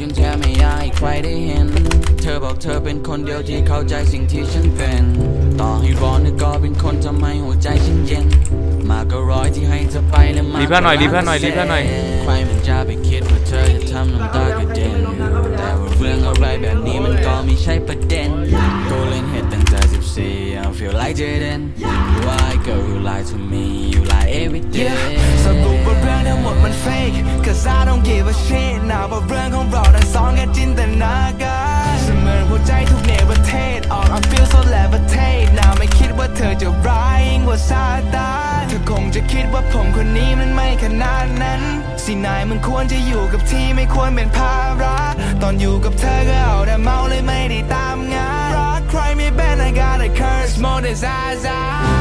จนแทบไม่อยากให้ใครได้เห็น เธอบอกเธอเป็นคนเดียวที่เข้าใจสิ่งที่ฉันเป็น ต่อให้ร้อนก็เป็นคนทำให้หัวใจฉันเย็น มากก็ร้อยที่ให้เธอไปและมากรีบเพื่อนหน่อยรีบเพื่อนหน่อยรีบเพื่อนหน่อย ใครมันจะไปคิดว่าเธอจะทำน้ำตา 14 I feel like Jaden Why girl you lie to me you lie every day สรุปว่าเรื่องทั้งหมดมัน fake Cause I don't give a shit นะว่าเรื่องของเราทั้งสองแค่จินตนาการเสมือนหัวใจทุกเนประเทศออก I feel so levitate นะไม่คิดว่าเธอจะร้ายยิ่งกว่าซาตานเธอค งจะคิดว่าผมคนนี้มันไม่ขนาดนั้น สินายมันควรจะอยู่กับที่ไม่ควรเป็นภาระตอนอยู่กับเธอก็เอาแต่เมาเลยไม่ได้ตามงานรักใครไม่เป็น I got a curse more than Zaza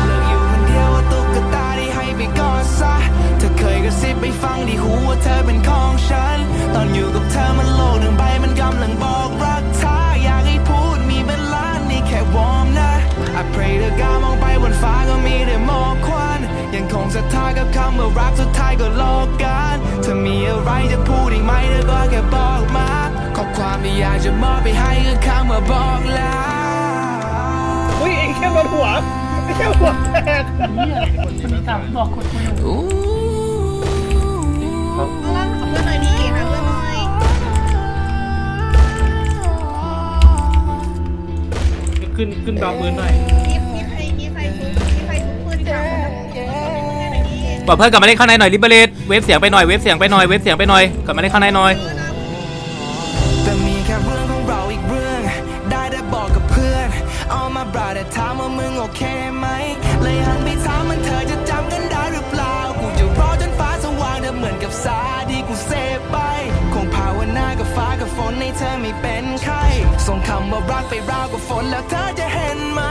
เลิกอยู่คนเดียวว่าตุ๊กตาที่ให้ไปก่อนซะเธอเคยกระซิบไปฟังที่หูว่าเธอเป็นของฉัน ตอนอยู่กับเธอมัน ศรัทธากับคำว่ารักสุดท้ายก็โลกกันเธอมีอะไรจะพูดอีกไหมเธอก็แค่บอกมาข้อความที่อยากจะมอบไปให้คือคำว่าบอกลาอุ้ยไอ้แค่โดนหัวไอ้แค่หัวแตกล่างขับเพื่อนหน่อยดีค่ะเพื่อนหน่อยขึ้นขึ้นดอมมือหน่อย บอกเพื่อนกลับมาเล่นข้างในหน่อยริบเบเลตเวฟเสียงไปหน่อยเวฟเสียงไปหน่อยเวฟเสียงไปหน่อยกลับมาเล่นข้างในหน่อยแต่มีแค่เรื่องของเราอีกเรื่อง ได้แต่บอกกับเพื่อน เอามาบราแต่ถามว่ามึงโอเคไหม เลยหันไปถามมันเธอจะจำกันได้หรือเปล่า กูจะรอจนฟ้าสว่างเธอเหมือนกับสาที่กูเสพไป คงภาวนากับฟ้ากับฝนให้เธอไม่เป็นไข้ส่งคำว่ารักไปราวกับฝนแล้วเธอจะเห็นไหม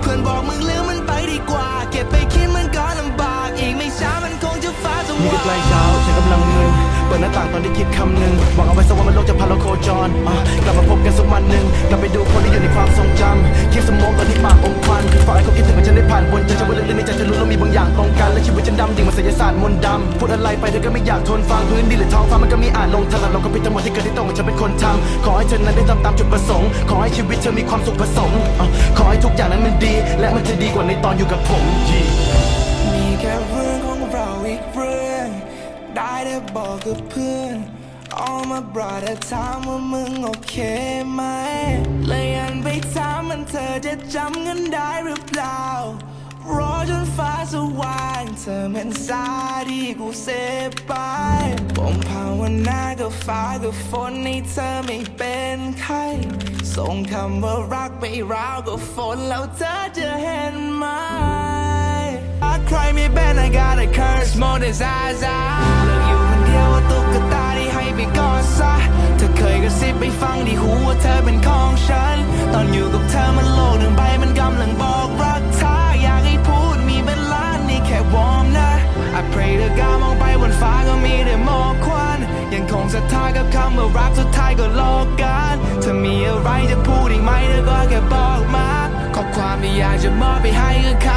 เพื่อนบอกมึงลืมมันไปดีกว่า เก็บไปคิดมันก็ลำบากอีก นี่ก็ใกล้เช้าฉันกำลังมึนเปิดหน้าต่างตอนที่คิดคำหนึ่งหวังเอาไว้สักวันมันโลกจะพาเราโคจรอะกลับมาพบกันสักวันหนึ่งกลับไปดูคนที่อยู่ในความทรงจำคิดสมองตอนที่ปากอมควันฝากให้เขาคิดถึงว่าฉันได้ผ่านบนใจฉันว่าลึกๆในใจฉันรู้แล้วมีบางอย่างตรงกันและชีวิตฉันดำดิ่งเหมันศิลศาสตร์มนต์ดำพูดอะไรไปเธอก็ไม่อยากทนฟังพื้นดินหรือท้องฟ้ามันก็มีอ่านลงทางเราก็ผิดทั้งหมดที่เกิดที่ตรงกับฉันเป็นคนทำขอให้เธอนั้นได้ทำตามจุดประสงค์ขอให้ชีวิตเธอมีความสุขผสมอะขอให้ทุกอย่างนั้นมันดี และมันจะดีกว่าในตอนอยู่กับผมมีแค่ บอกกับเพื่อน All my brother ถามว่ามึงโอเคไหมเลยอันไปถามมันเธอจะจำกันได้หรือเปล่ารอจนฟ้าสว่างเธอเหมือนสาที่กูเสพไปผมภาวนากับฟ้ากับฝนให้เธอไม่เป็นไข้ส่งคำว่ารักไปราวกับฝนแล้วเธอจะเห็นไหมรักใครไม่เป็น I got a curse more than Zaza ิไปฟังที่หูว่าเธอเป็นของฉัน ตอนอยู่กับเธอมันโลกหนึ่งใบมันกำลังบอกรักเธออยากให้พูดมีเป็นล้านนี่แค่วอร์มนะ I pray เธอกามองไปบนฟ้าก็มีแต่หมอกควันยังคงศรัทธากับคำว่ารักสุดท้ายก็โลกกันเธอมีอะไรจะพูดอีกไหมเธอก็แค่บอกมาข้อความที่อยากจะมอบไปให้คือค